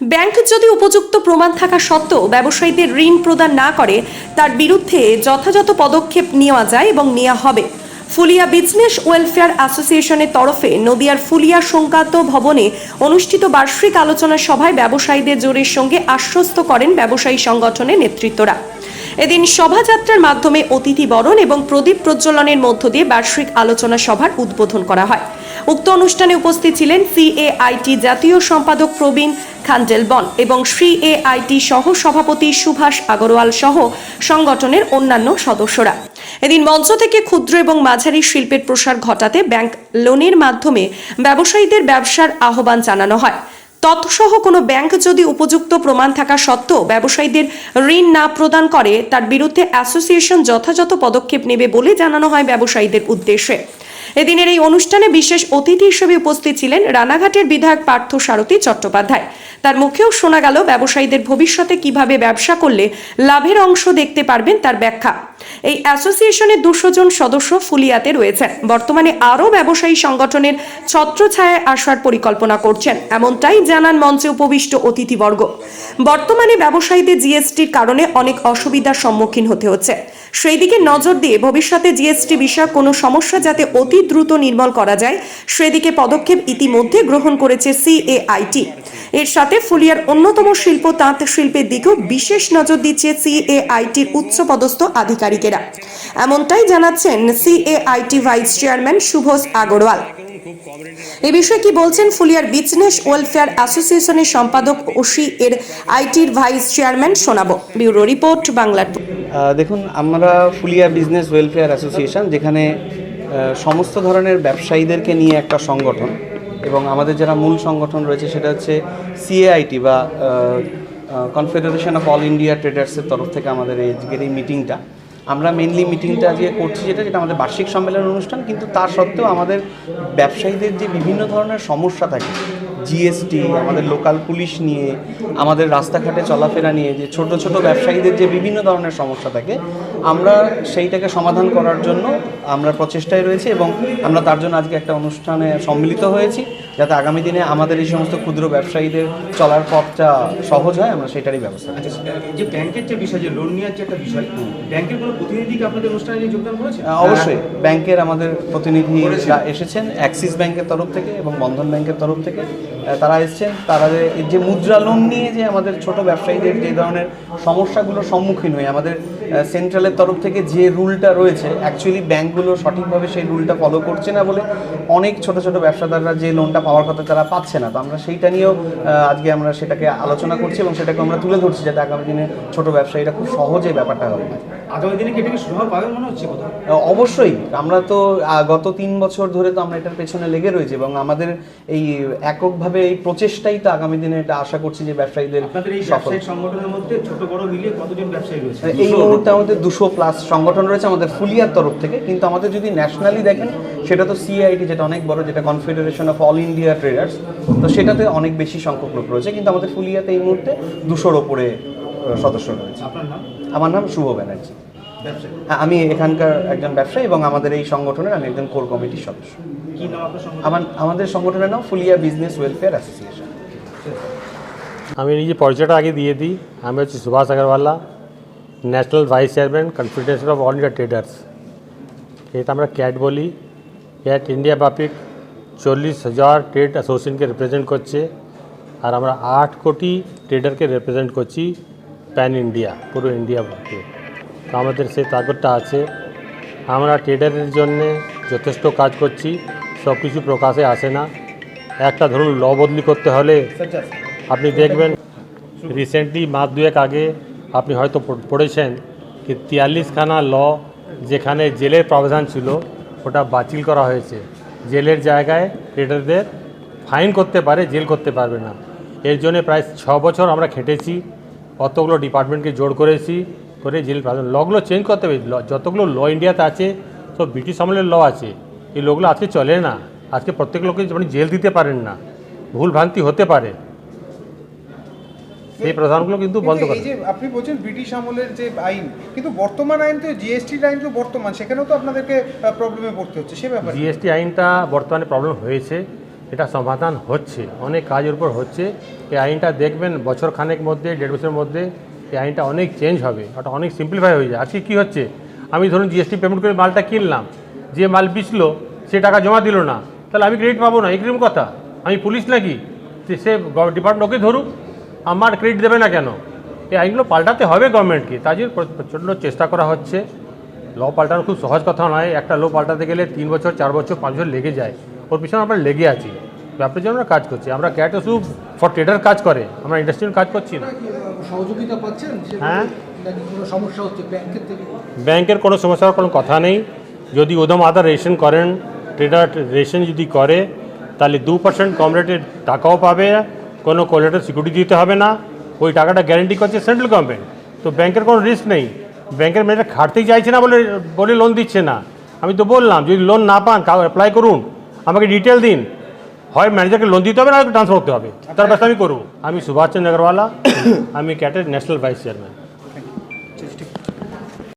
Bank যদি উপযুক্ত প্রমাণ থাকা সত্ত্বেও ব্যবসায়ীদের ঋণ প্রদান না করে, তার বিরুদ্ধে যথাযথ পদক্ষেপ নেওয়া যায় এবং নেওয়া হবে। ফুলিয়া বিজনেস ওয়েলফেয়ার অ্যাসোসিয়েশনের তরফে নদিয়ার ফুলিয়া সংক্রান্ত ভবনে অনুষ্ঠিত বার্ষিক আলোচনা সভায় ব্যবসায়ীদের জোরের সঙ্গে আশ্বস্ত করেন ব্যবসায়ী সংগঠনের নেতৃত্বরা। এদিন শোভাযাত্রার মাধ্যমে অতিথি বরণ এবং প্রদীপ প্রজ্বলনের মধ্য দিয়ে বার্ষিক আলোচনা সভার উদ্বোধন করা হয়। উক্ত অনুষ্ঠানে উপস্থিত ছিলেন সিএআইটি জাতীয় সম্পাদক প্রবীণ খান্ডেলবন এবং সিএআইটি সহ সভাপতি সুভাষ আগরওয়াল সহ সংগঠনের অন্যান্য সদস্যরা। এদিন মঞ্চ থেকে ক্ষুদ্র এবং মাঝারি শিল্পের প্রসার ঘটাতে ব্যাংক লোনের মাধ্যমে ব্যবসায়ীদের ব্যবসার আহ্বান জানানো হয়। তৎসহ কোনো ব্যাংক যদি উপযুক্ত প্রমাণ থাকা সত্ত্বেও ব্যবসায়ীদের ঋণ না প্রদান করে, তার বিরুদ্ধে অ্যাসোসিয়েশন যথাযথ পদক্ষেপ নেবে বলে জানানো হয় ব্যবসায়ীদের উদ্দেশ্যে। এদিনের এই অনুষ্ঠানে বিশেষ অতিথি হিসেবে উপস্থিত ছিলেন রানাঘাটের বিধায়ক পার্থ সারথী চট্টোপাধ্যায়। তার মুখেও শোনা গেল, ব্যবসায়ীদের ভবিষ্যতে কীভাবে ব্যবসা করলে লাভের অংশ দেখতে পারবেন তার ব্যাখ্যা। এই অ্যাসোসিয়েশনের দুশো জন সদস্য ফুলিয়াতে রয়েছেন। বর্তমানে আরও ব্যবসায়ী সংগঠনের ছত্রছায়ায় আসার পরিকল্পনা করছেন। এমনটাই জানান মঞ্চে উপবিষ্ট অতিথিবর্গ। বর্তমানে ব্যবসায়ীদের জিএসটির কারণে অনেক অসুবিধার সম্মুখীন হতে হচ্ছে। সেই দিকে নজর দিয়ে ভবিষ্যতে জিএসটি বিষয়ক কোনো সমস্যা যাতে অতি দ্রুত নির্মল করা যায়, সেদিকে পদক্ষেপ ইতিমধ্যে গ্রহণ করেছে সিএআইটি। এর সাথে ফুলিয়ার অন্যতম শিল্প তাঁত শিল্পের দিকেও বিশেষ নজর দিচ্ছে সিএআইটির উচ্চপদস্থ আধিকারিকেরা। এমনটাই জানাচ্ছেন CAIT vice chairman Subhash Agarwal. এ বিষয়ে কি বলছেন ফুলিয়ার বিজনেস ওয়েলফেয়ার অ্যাসোসিয়েশনের সম্পাদক ওসি এর আইটির ভাইস চেয়ারম্যান শোনাবো। ব্যুরো রিপোর্ট বাংলার দেখুন, আমরা ফুলিয়া বিজনেস ওয়েলফেয়ার অ্যাসোসিয়েশন, যেখানে সমস্ত ধরনের ব্যবসায়ীদেরকে নিয়ে একটা সংগঠন এবং আমাদের যারা মূল সংগঠন রয়েছে সেটা হচ্ছে সিএআইটি বা কনফেডারেশন অফ অল ইন্ডিয়া ট্রেডার্সের তরফ থেকে আমাদের এই আজকের এই মিটিংটা আমরা মেনলি মিটিংটা যে করছি যেটা যেটা আমাদের বার্ষিক সম্মেলন অনুষ্ঠান, কিন্তু তার সত্ত্বেও আমাদের ব্যবসায়ীদের যে বিভিন্ন ধরনের সমস্যা থাকে জিএসটি আমাদের লোকাল পুলিশ নিয়ে, আমাদের রাস্তাঘাটে চলাফেরা নিয়ে, যে ছোট ছোট ব্যবসায়ীদের যে বিভিন্ন ধরনের সমস্যা থাকে, আমরা সেইটাকে সমাধান করার জন্য আমরা প্রচেষ্টায় রয়েছি এবং আমরা তার জন্য আজকে একটা অনুষ্ঠানে সম্মিলিত হয়েছি। যাতে আগামী দিনে আমাদের এই সমস্ত ক্ষুদ্র ব্যবসায়ীদের চলার পথটা সহজ হয় আমরা সেটারই ব্যবস্থা করছি। আচ্ছা যে ব্যাংকের যে বিষয় যে লোন নেওয়ার যে একটা বিষয় ব্যাংকের কোনো প্রতিনিধিকে আপনাদের অনুষ্ঠানে যোগদান করেছে অবশ্যই। ব্যাংকের আমাদের প্রতিনিধিরা এসেছেন অ্যাক্সিস ব্যাংকের তরফ থেকে এবং বন্ধন ব্যাংকের তরফ থেকে। তারা এসেছেন তারা যে মুদ্রা লোন নিয়ে যে আমাদের ছোট ব্যবসায়ীদের যে ধরনের সমস্যাগুলোর সম্মুখীন হয়ে আমাদের সেন্ট্রালের তরফ থেকে যে রুলটা রয়েছে অ্যাকচুয়ালি ব্যাঙ্কগুলো সঠিকভাবে সেই রুলটা ফলো করছে না বলে অনেক ছোট ছোট ব্যবসাদাররা যে লোনটা পাওয়ার কথা তারা পাচ্ছে না। তো আমরা সেইটা নিয়েও আজকে আমরা সেটাকে আলোচনা করছি এবং সেটাকে আমরা তুলে ধরছি যাতে আগামী দিনে ছোট ব্যবসায়ীরা খুব সহজে ব্যাপারটা হবে। আগামী দিনে কি এটাকে সুরাহা পাবে মনে হচ্ছে কোথাও? অবশ্যই। আমরা তো গত তিন বছর ধরে তো আমরা এটার পেছনে লেগে রয়েছি এবং আমাদের এই এককভাবে এই প্রচেষ্টাই তো আগামী দিনে এটা আশা করছি যে ব্যবসায়ীদের আপনাদের এই সফল। সংগঠনের মধ্যে ছোট বড় মিলিয়ে কতজন ব্যবসায়ী রয়েছে? এই মুহূর্তে আমাদের দুশো প্লাস সংগঠন রয়েছে আমাদের ফুলিয়ার তরফ থেকে। কিন্তু আমাদের যদি ন্যাশনালি দেখেন সেটা তো সিআইটি যেটা অনেক বড় যেটা confederation of all India traders তো সেটাতে অনেক বেশি সংখ্যক লোক রয়েছে। কিন্তু আমাদের ফুলিয়াতে এই মুহূর্তে দুশোর ওপরে সদস্য রয়েছে। আমার নাম শুভ ব্যানার্জি। হ্যাঁ আমি এখানকার একজন ব্যবসায়ী এবং আমাদের এই সংগঠনের আমি একজন কোর কমিটির সদস্য। আমার আমাদের সংগঠনের নাম ফুলিয়া বিজনেস ওয়েলফেয়ার অ্যাসোসিয়েশন আমি নিজে পরিচয়টা আগে দিয়ে দিই। আমি হচ্ছি Subhash Agarwala. National vice chairman confederation of all India traders এটা আমরা ক্যাট বলি ক্যাট ইন্ডিয়া ব্যাপিক চল্লিশ হাজার ট্রেড অ্যাসোসিয়েশনকে রিপ্রেজেন্ট করছে আর আমরা আট কোটি ট্রেডারকে রিপ্রেজেন্ট করছি প্যান ইন্ডিয়া পুরো ইন্ডিয়া ভর্তি তো আমাদের সেই তাগতটা আছে আমরা ট্রেডারের জন্যে যথেষ্ট কাজ করছি সব কিছু প্রকাশে আসে না একটা ধরুন ল বদলি করতে হলে আপনি দেখবেন রিসেন্টলি মাস দুয়েক আগে আপনি হয়তো পড়েছেন কি তিয়াল্লিশখানা ল যেখানে জেলের প্রাবধান ছিল, ওটা বাতিল করা হয়েছে। জেলের জায়গায় ট্রেডারদের ফাইন করতে পারে, জেল করতে পারবে না। এর জন্য প্রায় ছ বছর আমরা খেটেছি, অতগুলো ডিপার্টমেন্টকে জোর করেছি, করে জেল প্রাবধান লগুলো চেঞ্জ করতে হবে। যতগুলো ল ইন্ডিয়াতে আছে, সব ব্রিটিশ আমলের ল আছে। এই লগুলো আজকে চলে না। আজকে প্রত্যেক লোককে আপনি জেল দিতে পারেন না। ভুল ভ্রান্তি হতে পারে। সেই প্রধানগুলো কিন্তু বন্ধ করে এই যে আপনি বলছেন ব্রিটিশ আমলের যে আইন কিন্তু বর্তমান আইন তো জিএসটি আইন তো বর্তমান সেখানেও তো আপনাদেরকে প্রবলেমে পড়তে হচ্ছে সে ব্যাপারে। জিএসটি আইনটা বর্তমানে প্রবলেম হয়েছে এটা সমাধান হচ্ছে অনেক কাজের উপর হচ্ছে। এই আইনটা দেখবেন বছর খানেক মধ্যে দেড় বছরের মধ্যে এই আইনটা অনেক চেঞ্জ হবে ওটা অনেক সিম্পলিফাই হয়ে যায়। আজকে কী হচ্ছে? আমি ধরুন জিএসটি পেমেন্ট করে মালটা কিনলাম যে মাল বিচলো সে টাকা জমা দিল না তাহলে আমি ক্রেডিট পাবো না এরকম কথা। আমি পুলিশ নাকি? সে ডিপার্টমেন্ট ওকে ধরুক আমার ক্রেডিট দেবে না কেন? এই আইনগুলো পাল্টাতে হবে গভর্নমেন্টকে তার জন্য প্রচণ্ড চেষ্টা করা হচ্ছে। ল পাল্টানো খুব সহজ কথা নয়। একটা ল পাল্টাতে গেলে তিন বছর চার বছর পাঁচ বছর লেগে যায়। ওর পিছনে আমরা লেগে আছি। ব্যাপারের জন্য আমরা কাজ করছি। আমরা ক্যাটে শুধু ফর ট্রেডার কাজ করে। আমরা ইন্ডাস্ট্রিয়াল কাজ করছি না। সহযোগিতা পাচ্ছেন? হ্যাঁ। সমস্যা হচ্ছে ব্যাংকের থেকে? ব্যাংকের কোনো সমস্যার কোনো কথা নেই। যদি উদম আদার রেশন করেন ট্রেডার রেশন যদি করে তাহলে দু পার্সেন্ট কম রেটের টাকাও পাবে। কোনো কোলেটার সিকিউরিটি দিতে হবে না। ওই টাকাটা গ্যারেন্টি করছে সেন্ট্রাল গভর্নমেন্ট তো ব্যাংকের কোনো রিস্ক নেই। ব্যাংকের মেয়েটা খাটতেই চাইছে না বলে বলে লোন দিচ্ছে না। আমি তো বললাম যদি লোন না পান কাউ অ্যাপ্লাই করুন। আমাকে ডিটেল দিন। হয় ম্যানেজারকে লোন দিতে হবে না ট্রান্সফার করতে হবে। তার ব্যবস্থা আমি করব। আমি সুভাষ চন্দ্র আগরওয়ালা। আমি ক্যাটের ন্যাশনাল ভাইস চেয়ারম্যান